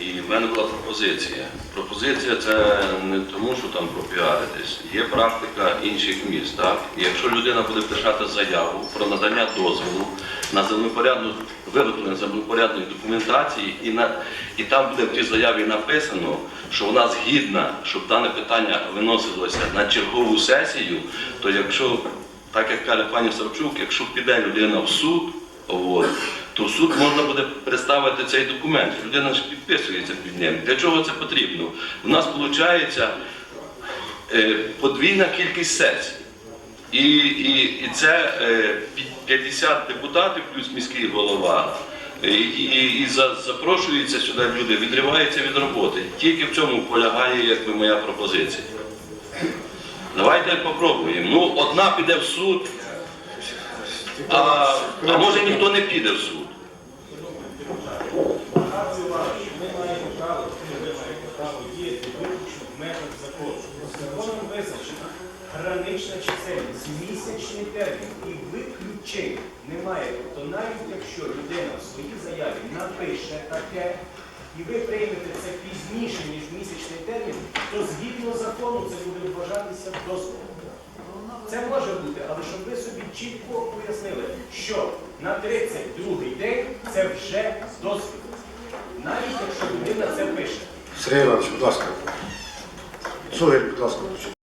І в мене була пропозиція. Пропозиція це не тому, що там пропіаритись. Є практика інших міст. Так? Якщо людина буде писати заяву про надання дозволу на землепорядну виготовлення землепорядної документації, і, на, і там буде в тій заяві написано, що вона згідна, щоб дане питання виносилося на чергову сесію, то якщо, так як каже пані Савчук, якщо піде людина в суд, от, то в суд можна буде представити цей документ. Людина ж підписується під ним. Для чого це потрібно? У нас виходить е, подвійна кількість сесій. І, і, і це е, 50 депутатів плюс міський голова. І, і, і за- запрошуються сюди люди, відриваються від роботи. Тільки в цьому полягає якби, моя пропозиція. Давайте попробуємо. Ну, одна піде в суд, а, а може ніхто не піде в суд. Гранична чисельність, місячний термін і виключень немає. Тобто навіть якщо людина в своїй заяві напише таке, і ви приймете це пізніше, ніж місячний термін, то згідно закону це буде вважатися дозволом. Це але щоб ви собі чітко пояснили, що на 32-й день це вже досвід. Навіть якщо людина це пише. Сергій Іванович, будь ласка. Сугель, будь ласка, включіть.